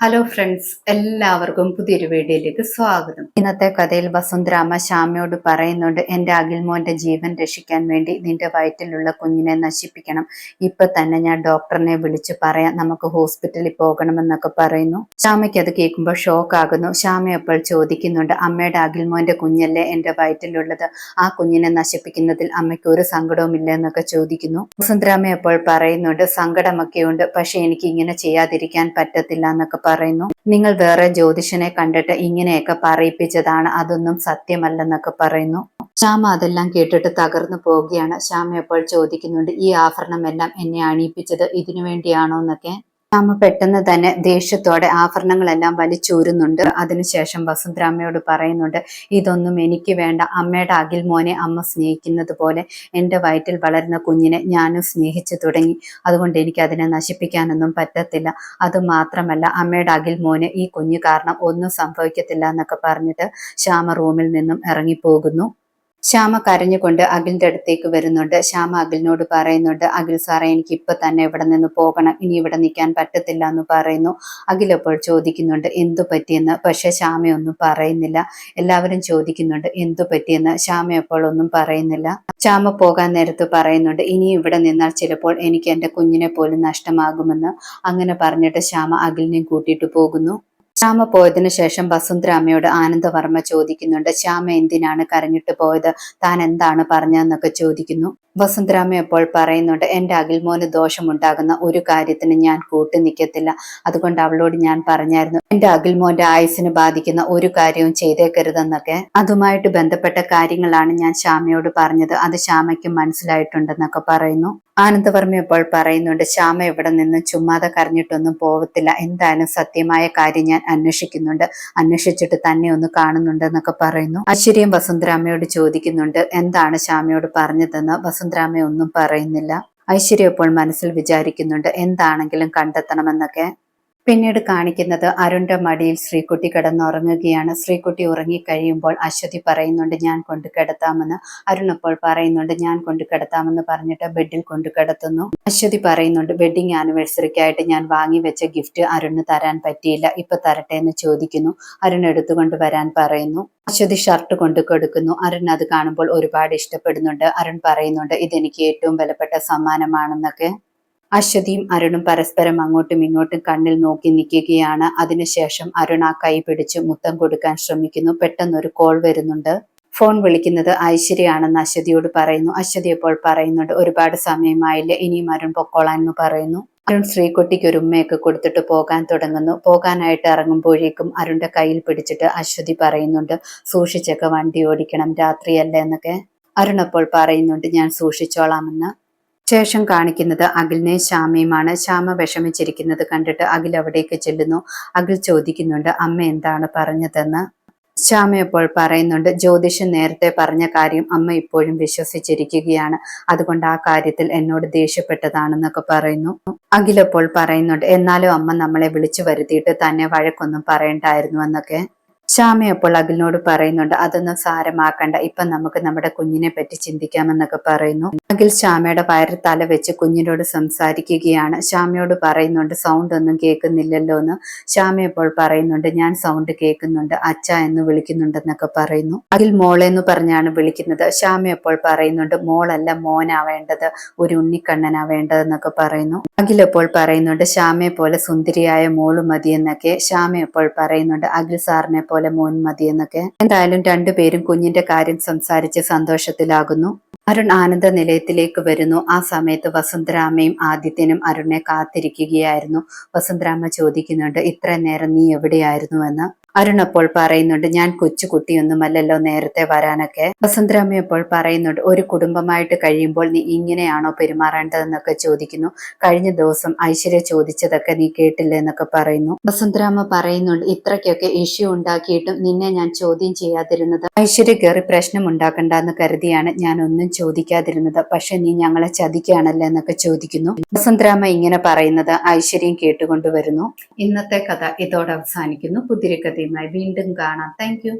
Hello friends എല്ലാവർക്കും പുതിയൊരു വീഡിയോയിലേക്ക് സ്വാഗതം. ഇന്നത്തെ കഥയിൽ വസുന്ധരാമ ശ്യാമയോട് പറയുന്നുണ്ട് എന്റെ അഖിൽമോന്റെ ജീവൻ രക്ഷിക്കാൻ വേണ്ടി നിന്റെ വയറ്റിലുള്ള കുഞ്ഞിനെ നശിപ്പിക്കണം. ഇപ്പൊ തന്നെ ഞാൻ ഡോക്ടറിനെ വിളിച്ചു പറയാം നമുക്ക് ഹോസ്പിറ്റലിൽ പോകണമെന്നൊക്കെ പറയുന്നു. ശ്യാമയ്ക്ക് അത് കേൾക്കുമ്പോൾ ഷോക്ക് ആകുന്നു. ശ്യാമ അപ്പോൾ ചോദിക്കുന്നുണ്ട് അമ്മയുടെ അഖിൽമോന്റെ കുഞ്ഞല്ലേ എന്റെ വയറ്റിലുള്ളത്? ആ കുഞ്ഞിനെ നശിപ്പിക്കുന്നതിൽ അമ്മയ്ക്ക് ഒരു സങ്കടവും ഇല്ല എന്നൊക്കെ ചോദിക്കുന്നു. വസുന്ധരാമ അപ്പോൾ പറയുന്നുണ്ട് സങ്കടമൊക്കെ ഉണ്ട് പക്ഷെ എനിക്ക് ഇങ്ങനെ ചെയ്യാതിരിക്കാൻ പറ്റത്തില്ല എന്നൊക്കെ പറയുന്നു. നിങ്ങൾ വേറെ ജ്യോതിഷനെ കണ്ടിട്ട് ഇങ്ങനെയൊക്കെ പറയിപ്പിച്ചതാണ് അതൊന്നും സത്യമല്ലെന്നൊക്കെ പറയുന്നു. ശ്യാമ അതെല്ലാം കേട്ടിട്ട് തകർന്നു പോവുകയാണ്. ശ്യാമ എപ്പോൾ ചോദിക്കുന്നുണ്ട് ഈ ആഭരണം എല്ലാം എന്നെ അണിയിപ്പിച്ചത് ഇതിനു വേണ്ടിയാണോ? എന്നൊക്കെ. ശ്യാമ പെട്ടെന്ന് തന്നെ ദേഷ്യത്തോടെ ആഭരണങ്ങളെല്ലാം വലിച്ചൂരുന്നുണ്ട്. അതിനുശേഷം വസുന്ധരാമ്മയോട് പറയുന്നുണ്ട് ഇതൊന്നും എനിക്ക് വേണ്ട. അമ്മയുടെ അഖിൽ മോനെ അമ്മ സ്നേഹിക്കുന്നത് പോലെ എന്റെ വയറ്റിൽ വളരുന്ന കുഞ്ഞിനെ ഞാനും സ്നേഹിച്ചു തുടങ്ങി. അതുകൊണ്ട് എനിക്ക് അതിനെ നശിപ്പിക്കാനൊന്നും പറ്റത്തില്ല. അത് മാത്രമല്ല അമ്മയുടെ അഖിൽ മോന് ഈ കുഞ്ഞു കാരണം ഒന്നും സംഭവിക്കത്തില്ല എന്നൊക്കെ പറഞ്ഞിട്ട് ശ്യാമ റൂമിൽ നിന്നും ഇറങ്ങിപ്പോകുന്നു. ശ്യാമ കരഞ്ഞുകൊണ്ട് അഖിലിന്റെ അടുത്തേക്ക് വരുന്നുണ്ട്. ശ്യാമ അഖിലിനോട് പറയുന്നുണ്ട് അഖിൽ സാറേ എനിക്ക് ഇപ്പൊ തന്നെ ഇവിടെ നിന്ന് പോകണം. ഇനി ഇവിടെ നിൽക്കാൻ പറ്റത്തില്ല എന്ന് പറയുന്നു. അഖിൽ അപ്പോൾ ചോദിക്കുന്നുണ്ട് എന്തു പറ്റിയെന്ന്? പക്ഷെ ശ്യാമയൊന്നും പറയുന്നില്ല. എല്ലാവരും ചോദിക്കുന്നുണ്ട് എന്തു പറ്റിയെന്ന്? ശ്യാമ അപ്പോൾ ഒന്നും പറയുന്നില്ല. ശ്യാമ പോകാൻ നേരത്ത് പറയുന്നുണ്ട് ഇനി ഇവിടെ നിന്നാൽ ചിലപ്പോൾ എനിക്ക് എന്റെ കുഞ്ഞിനെ പോലും നഷ്ടമാകുമെന്ന്. അങ്ങനെ പറഞ്ഞിട്ട് ശ്യാമ അഖിലിനെയും കൂട്ടിയിട്ട് പോകുന്നു. ശ്യാമ പോയതിനു ശേഷം വസുന്ധര അമ്മയോട് ആനന്ദവർമ്മ ചോദിക്കുന്നുണ്ട് ശ്യാമ എന്തിനാണ് കരഞ്ഞിട്ട് പോയത്? താൻ എന്താണ് പറഞ്ഞതെന്നൊക്കെ ചോദിക്കുന്നു. വസുന്ധരാമ അപ്പോൾ പറയുന്നുണ്ട് എന്റെ അഖിൽമോന് ദോഷമുണ്ടാകുന്ന ഒരു കാര്യത്തിന് ഞാൻ കൂട്ടു നിൽക്കത്തില്ല. അതുകൊണ്ട് അവളോട് ഞാൻ പറഞ്ഞായിരുന്നു എന്റെ അഖിൽമോന്റെ ആയുസിന് ബാധിക്കുന്ന ഒരു കാര്യവും ചെയ്തേക്കരുതെന്നൊക്കെ. അതുമായിട്ട് ബന്ധപ്പെട്ട കാര്യങ്ങളാണ് ഞാൻ ശ്യാമയോട് പറഞ്ഞത്. അത് ശ്യാമയ്ക്ക് മനസ്സിലായിട്ടുണ്ടെന്നൊക്കെ പറയുന്നു. ആനന്ദവർമ്മ ഇപ്പോൾ പറയുന്നുണ്ട് ശ്യാമ ഇവിടെ നിന്ന് ചുമ്മാതെ കരഞ്ഞിട്ടൊന്നും പോവത്തില്ല എന്തായാലും സത്യമായ കാര്യം ഞാൻ അന്വേഷിക്കുന്നുണ്ട്. അന്വേഷിച്ചിട്ട് തന്നെ ഒന്ന് കാണുന്നുണ്ടെന്നൊക്കെ പറയുന്നു. അശ്വരിയും വസുന്ധരാമയോട് ചോദിക്കുന്നുണ്ട് എന്താണ് ശ്യാമയോട് പറഞ്ഞതെന്ന്? വസുന്ധരാമ ഒന്നും പറയുന്നില്ല. ഐശ്വര്യ ഇപ്പോൾ മനസ്സിൽ വിചാരിക്കുന്നുണ്ട് എന്താണെങ്കിലും കണ്ടെത്തണമെന്നൊക്കെ. പിന്നീട് കാണിക്കുന്നത് അരുണിന്റെ മടിയിൽ ശ്രീകുട്ടി കിടന്നുറങ്ങുകയാണ്. ശ്രീകുട്ടി ഉറങ്ങിക്കഴിയുമ്പോൾ അശ്വതി പറയുന്നുണ്ട് ഞാൻ കൊണ്ട് കിടത്താമെന്ന്. അരുൺ അപ്പോൾ പറയുന്നുണ്ട് ഞാൻ കൊണ്ട് കിടത്താമെന്ന് പറഞ്ഞിട്ട് ബെഡിൽ കൊണ്ട് കിടത്തുന്നു. അശ്വതി പറയുന്നുണ്ട് വെഡിങ് ആനിവേഴ്സറിക്കായിട്ട് ഞാൻ വാങ്ങി വെച്ച ഗിഫ്റ്റ് അരുണിന് തരാൻ പറ്റിയില്ല. ഇപ്പൊ തരട്ടെ എന്ന് ചോദിക്കുന്നു. അരുൺ എടുത്തുകൊണ്ട് വരാൻ പറയുന്നു. അശ്വതി ഷർട്ട് കൊണ്ട് കൊടുക്കുന്നു. അരുൺ അത് കാണുമ്പോൾ ഒരുപാട് ഇഷ്ടപ്പെടുന്നുണ്ട്. അരുൺ പറയുന്നുണ്ട് ഇതെനിക്ക് ഏറ്റവും വിലപ്പെട്ട സമ്മാനമാണെന്നൊക്കെ. അശ്വതിയും അരുണും പരസ്പരം അങ്ങോട്ടും ഇങ്ങോട്ടും കണ്ണിൽ നോക്കി നിൽക്കുകയാണ്. അതിനുശേഷം അരുൺ ആ കൈ പിടിച്ച് മുത്തം കൊടുക്കാൻ ശ്രമിക്കുന്നു. പെട്ടെന്നൊരു കോൾ വരുന്നുണ്ട്. ഫോൺ വിളിക്കുന്നത് ഐശ്വര്യയാണെന്ന് അശ്വതിയോട് പറയുന്നു. അശ്വതി അപ്പോൾ പറയുന്നുണ്ട് ഒരുപാട് സമയമായില്ല ഇനിയും അരുൺ പൊക്കോളാൻ എന്ന് പറയുന്നു. അരുൺ ശ്രീകുട്ടിക്ക് ഒരു ഉമ്മയൊക്കെ കൊടുത്തിട്ട് പോകാൻ തുടങ്ങുന്നു. പോകാനായിട്ട് ഇറങ്ങുമ്പോഴേക്കും അരുണിന്റെ കയ്യിൽ പിടിച്ചിട്ട് അശ്വതി പറയുന്നുണ്ട് സൂക്ഷിച്ചൊക്കെ വണ്ടി ഓടിക്കണം രാത്രിയല്ല എന്നൊക്കെ. അരുൺ അപ്പോൾ പറയുന്നുണ്ട് ഞാൻ സൂക്ഷിച്ചോളാമെന്ന് ശേഷം കാണിക്കുന്നത് അഖിലിനെ ശ്യാമയുമാണ്. ശ്യാമ വിഷമിച്ചിരിക്കുന്നത് കണ്ടിട്ട് അഖിൽ അവിടേക്ക് ചെല്ലുന്നു. അഖിൽ ചോദിക്കുന്നുണ്ട് അമ്മ എന്താണ് പറഞ്ഞതെന്ന്? ശ്യാമ ഇപ്പോൾ പറയുന്നുണ്ട് ജ്യോതിഷൻ നേരത്തെ പറഞ്ഞ കാര്യം അമ്മ ഇപ്പോഴും വിശ്വസിച്ചിരിക്കുകയാണ്. അതുകൊണ്ട് ആ കാര്യത്തിൽ എന്നോട് ദേഷ്യപ്പെട്ടതാണെന്നൊക്കെ പറയുന്നു. അഖിലപ്പോൾ പറയുന്നുണ്ട് എന്നാലും അമ്മ നമ്മളെ വിളിച്ചു വരുത്തിയിട്ട് തന്നെ വഴക്കൊന്നും പറയണ്ടായിരുന്നു എന്നൊക്കെ. ശ്യാമ അപ്പോൾ അഖിലിനോട് പറയുന്നുണ്ട് അതൊന്നും സാരമാക്കണ്ട. ഇപ്പൊ നമുക്ക് നമ്മുടെ കുഞ്ഞിനെ പറ്റി ചിന്തിക്കാമെന്നൊക്കെ പറയുന്നു. അഖിൽ ശ്യാമയുടെ വയറിൽ തല വെച്ച് കുഞ്ഞിനോട് സംസാരിക്കുകയാണ്. ശ്യാമയോട് പറയുന്നുണ്ട് സൗണ്ട് ഒന്നും കേൾക്കുന്നില്ലല്ലോ എന്ന്. ശ്യാമ അപ്പോൾ പറയുന്നുണ്ട് ഞാൻ സൗണ്ട് കേൾക്കുന്നുണ്ട്. അച്ഛ എന്ന് വിളിക്കുന്നുണ്ടെന്നൊക്കെ പറയുന്നു. അഖിൽ മോളെ എന്ന് പറഞ്ഞാണ് വിളിക്കുന്നത്. ശ്യാമ അപ്പോൾ പറയുന്നുണ്ട് മോളല്ല മോനാ വേണ്ടത്. ഒരു ഉണ്ണിക്കണ്ണനാ വേണ്ടതെന്നൊക്കെ പറയുന്നു. അഖിൽ അപ്പോൾ പറയുന്നുണ്ട് ശ്യാമയെ പോലെ സുന്ദരിയായ മോൾ മതിയെന്നൊക്കെ. ശ്യാമ അപ്പോൾ പറയുന്നുണ്ട് അഖിൽ സാറിനെ പോലെ മോൻ മതിയെന്നൊക്കെ എന്തായാലും രണ്ടുപേരും കുഞ്ഞിന്റെ കാര്യം സംസാരിച്ച് സന്തോഷത്തിലാകുന്നു. അരുൺ ആനന്ദ നിലയത്തിലേക്ക് വരുന്നു. ആ സമയത്ത് വസുന്ധരാമയും ആദിത്യനും അരുണിനെ കാത്തിരിക്കുകയായിരുന്നു. വസുന്ധരാമ ചോദിക്കുന്നുണ്ട് ഇത്ര നേരം നീ എവിടെയായിരുന്നു എന്ന്? അരുൺ അപ്പോൾ പറയുന്നുണ്ട് ഞാൻ കൊച്ചു കുട്ടിയൊന്നുമല്ലല്ലോ നേരത്തെ വരാനൊക്കെ. വസുന്ധരാമ അപ്പോൾ പറയുന്നുണ്ട് ഒരു കുടുംബമായിട്ട് കഴിയുമ്പോൾ നീ ഇങ്ങനെയാണോ പെരുമാറേണ്ടതെന്നൊക്കെ ചോദിക്കുന്നു. കഴിഞ്ഞ ദിവസം ഐശ്വര്യ ചോദിച്ചതൊക്കെ നീ കേട്ടില്ല? എന്നൊക്കെ പറയുന്നു. വസുന്ധരാമ പറയുന്നുണ്ട് ഇത്രയ്ക്കൊക്കെ ഇഷ്യൂ ഉണ്ടാക്കിയിട്ടും നിന്നെ ഞാൻ ചോദ്യം ചെയ്യാതിരുന്നത്. ഐശ്വര്യ കയറി പ്രശ്നം ഉണ്ടാക്കണ്ട എന്ന് കരുതിയാണ് ഞാൻ ഒന്നും ചോദിക്കാതിരുന്നത്. പക്ഷെ നീ ഞങ്ങളെ ചതിക്കുകയാണല്ലോ എന്നൊക്കെ ചോദിക്കുന്നു. വസന്തരാമ ഇങ്ങനെ പറയുന്നത് ഐശ്വര്യം കേട്ടുകൊണ്ടുവരുന്നു. ഇന്നത്തെ കഥ ഇതോടെ അവസാനിക്കുന്നു. പുതിരി കഥയുമായി വീണ്ടും കാണാം. താങ്ക്